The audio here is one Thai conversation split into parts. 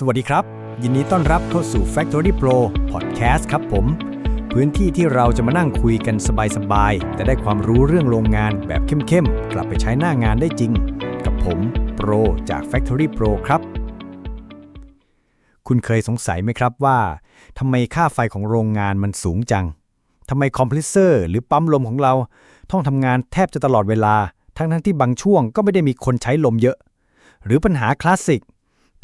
สวัสดีครับ ยินดีต้อนรับเข้าสู่ Factory Pro Podcast ครับผม พื้นที่ที่เราจะมานั่งคุยกันสบายๆแต่ได้ความรู้เรื่องโรงงานแบบเข้มๆ กลับไปใช้หน้างานได้จริง กับผมโปรจาก Factory Pro ครับ คุณเคยสงสัยไหมครับว่าทำไมค่าไฟของโรงงานมันสูงจังทำไมคอมเพรสเซอร์หรือปั๊มลมของเราต้องทำงานแทบจะตลอดเวลา ทั้งๆที่บางช่วงก็ไม่ได้มีคนใช้ลมเยอะ หรือปัญหาคลาสสิก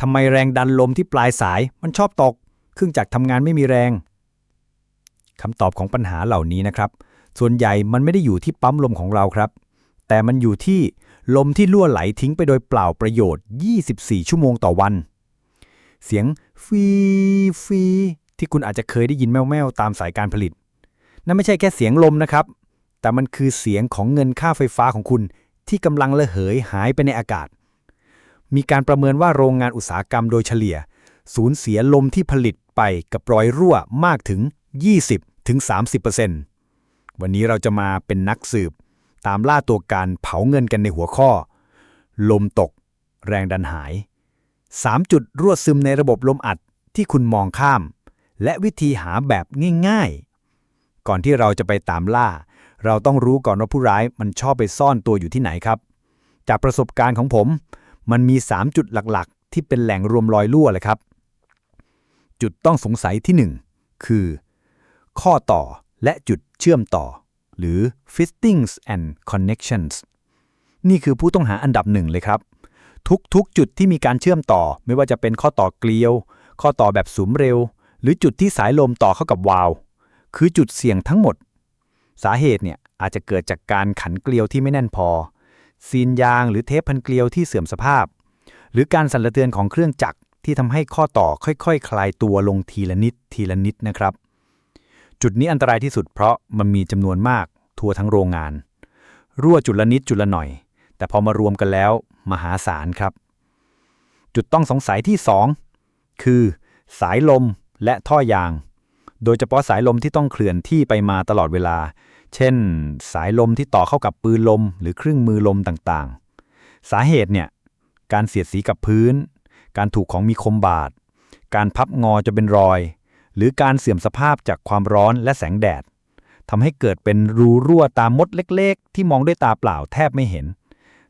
ทำไมแรงดันลมที่ปลายสายมันชอบตก เครื่องจักรทำงานไม่มีแรงคำตอบของปัญหาเหล่านี้นะครับ ส่วนใหญ่มันไม่ได้อยู่ที่ปั๊มลมของเราครับ แต่มันอยู่ที่ลมที่รั่วไหลทิ้งไปโดยเปล่าประโยชน์ 24 ชั่วโมงต่อวัน เสียงฟีฟีที่คุณอาจจะเคยได้ยินแม่วๆตามสายการผลิต นั่นไม่ใช่แค่เสียงลมนะครับ แต่มันคือเสียงของเงินค่าไฟฟ้าของคุณที่กำลังระเหยหายไปในอากาศ มีการประเมินว่าโรงงานอุตสาหกรรมโดยเฉลี่ย สูญเสียลมที่ผลิตไปกับรอยรั่วมากถึง 20-30%วันนี้เราจะมาเป็นนักสืบ ตามล่าตัวการเผาเงินกันในหัวข้อ ลมตก แรงดันหาย 3 จุดรั่วซึมในระบบลมอัดที่คุณมองข้าม และวิธีหาแบบง่ายๆ ก่อนที่เราจะไปตามล่า เราต้องรู้ก่อนว่าผู้ร้ายมันชอบไปซ่อนตัวอยู่ที่ไหนครับ จากประสบการณ์ของผม มันมี 3 จุดหลักๆ ที่เป็นแหล่งรวมรอยรั่วเลยครับ จุดต้องสงสัยที่ 1 คือ ข้อต่อและจุดเชื่อมต่อ หรือ fittings and connections นี่คือผู้ต้องหาอันดับหนึ่งเลยครับ ทุกๆจุดที่มีการเชื่อมต่อ ไม่ว่าจะเป็นข้อต่อเกลียว ข้อต่อแบบสุมเร็ว หรือจุดที่สายลมต่อเข้ากับวาล์วคือจุดเสี่ยงทั้งหมด สาเหตุเนี่ยอาจจะเกิดจากการขันเกลียวที่ไม่แน่นพอ ซีนยางหรือเทปพันเกลียวที่เสื่อมสภาพ หรือการสั่นสะเทือนของเครื่องจักรที่ทำให้ข้อต่อค่อยๆคลายตัวลงทีละนิดทีละนิดนะครับ จุดนี้อันตรายที่สุดเพราะมันมีจำนวนมากทั่วทั้งโรงงาน รั่วจุดละนิดจุดละหน่อย แต่พอมารวมกันแล้วมหาศาลครับ จุดต้องสงสัยที่ 2 คือ สายลมและท่อยาง โดยเฉพาะสายลมที่ต้องเคลื่อนที่ไปมาตลอดเวลา เช่น สายลมที่ต่อเข้ากับปืนลม หรือเครื่องมือลมต่างๆ สาเหตุเนี่ยการเสียดสีกับพื้น การถูกของมีคมบาด การพับงอจะเป็นรอย หรือการเสื่อมสภาพจากความร้อนและแสงแดดทำให้เกิดเป็นรูรั่วตามมดเล็กๆ ที่มองด้วยตาเปล่าแทบไม่เห็น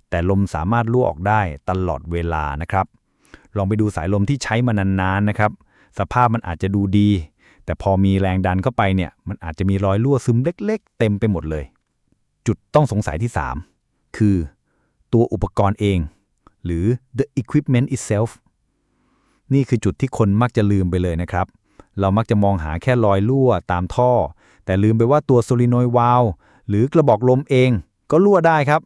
แต่ลมสามารถรั่วออกได้ตลอดเวลานะครับ ลองไปดูสายลมที่ใช้มานานๆนะครับ สภาพมันอาจจะดูดี แต่พอมีแรงดันเข้าไปเนี่ย มันอาจจะมีรอยรั่วซึมเล็ก ๆ เต็มไปหมดเลย จุดต้องสงสัยที่ 3 คือ ตัวอุปกรณ์เอง หรือ the equipment itself นี่คือจุดที่คนมักจะลืมไปเลยนะครับ เรามักจะมองหาแค่รอยรั่วตามท่อ แต่ลืมไปว่าตัวโซลิโนย์วาลหรือกระบอกลมเองก็รั่วได้ครับ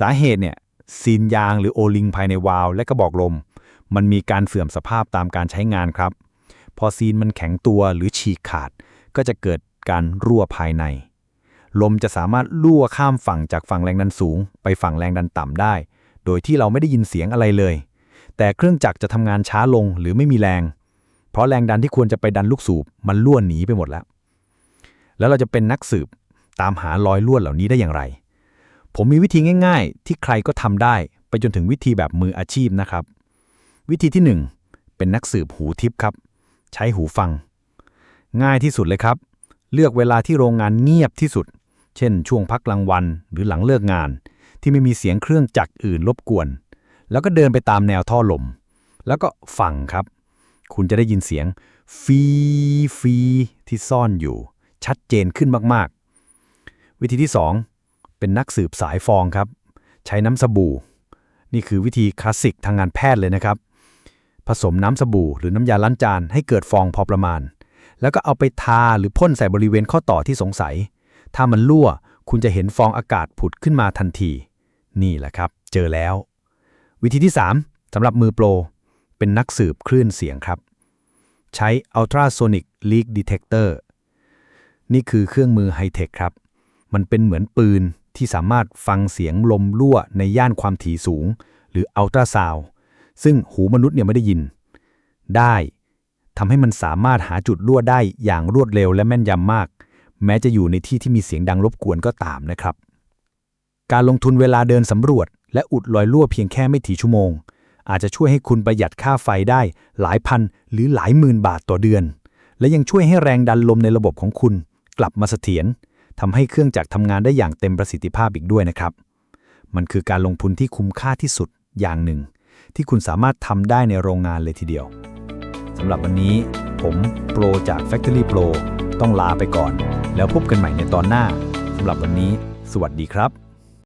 สาเหตุเนี่ยซีนยางหรือโอลิงภายในวาลและกระบอกลม มันมีการเสื่อมสภาพตามการใช้งานครับ พอซีนมันแข็งตัวหรือฉีกขาด ก็จะเกิดการรั่วภายใน ลมจะสามารถรั่วข้ามฝั่งจากฝั่งแรงดันสูง ไปฝั่งแรงดันต่ำได้ โดยที่เราไม่ได้ยินเสียงอะไรเลย แต่เครื่องจักรจะทำงานช้าลงหรือไม่มีแรง เพราะแรงดันที่ควรจะไปดันลูกสูบมันล่วนหนีไปหมดแล้ว แล้วเราจะเป็นนักสืบตามหารอยล่วนเหล่านี้ได้อย่างไร ผมมีวิธีง่าย ๆ ที่ใครก็ทำได้ ไปจนถึงวิธีแบบมืออาชีพนะครับ วิธีที่ 1 เป็นนักสืบหูทิพย์ครับ ใช้หูฟัง ง่ายที่สุดเลยครับ เลือกเวลาที่โรงงานเงียบที่สุด เช่น ช่วงพักกลางวันหรือหลังเลิกงาน ที่ไม่มีเสียงเครื่องจักรอื่นรบกวน แล้วก็เดินไปตามแนวท่อลม แล้วก็ฟังครับ คุณจะได้ยินเสียง ฟีฟีที่ซ่อนอยู่ ชัดเจนขึ้นมากๆ วิธีที่ 2 เป็นนักสืบสายฟองครับ ใช้น้ำสบู่ นี่คือวิธีคลาสสิกทางงานแพทย์เลยนะครับ ผสมน้ำสบู่หรือน้ำยาล้างจานให้เกิดฟองพอประมาณ แล้วก็เอาไปทาหรือพ่นใส่บริเวณข้อต่อที่สงสัย ถ้ามันรั่ว คุณจะเห็นฟองอากาศผุดขึ้นมาทันที นี่แหละครับ เจอแล้ว วิธีที่ 3สำหรับมือโปร เป็นนักสืบคลื่นเสียงครับ ใช้ ultrasonic leak detector นี่คือเครื่องมือไฮเทคครับ มันเป็นเหมือนปืนที่สามารถฟังเสียงลมรั่วในย่านความถี่สูง หรืออัลตราซาว ซึ่งหูมนุษย์เนี่ยไม่ได้ยิน ได้ทำให้มันสามารถหาจุดรั่วได้อย่างรวดเร็วและแม่นยำมาก แม้จะอยู่ในที่ที่มีเสียงดังรบกวนก็ตามนะครับ การลงทุนเวลาเดินสำรวจ และอุดรอยรั่วเพียงแค่ไม่ถี่ชั่วโมง อาจจะช่วยให้คุณประหยัดค่าไฟได้หลายพันหรือหลายหมื่นบาทต่อเดือน และยังช่วยให้แรงดันลมในระบบของคุณ กลับมาเสถียรทำให้เครื่องจักรทำงานได้อย่างเต็มประสิทธิภาพอีกด้วยนะครับ มันคือการลงทุนที่คุ้มค่าที่สุดอย่างหนึ่ง ที่คุณสามารถทำได้ในโรงงานเลยทีเดียวสำหรับวันนี้ ผมโปรจาก Factory Pro ต้องลาไปก่อน แล้วพบกันใหม่ในตอนหน้าสำหรับวันนี้ สวัสดีครับ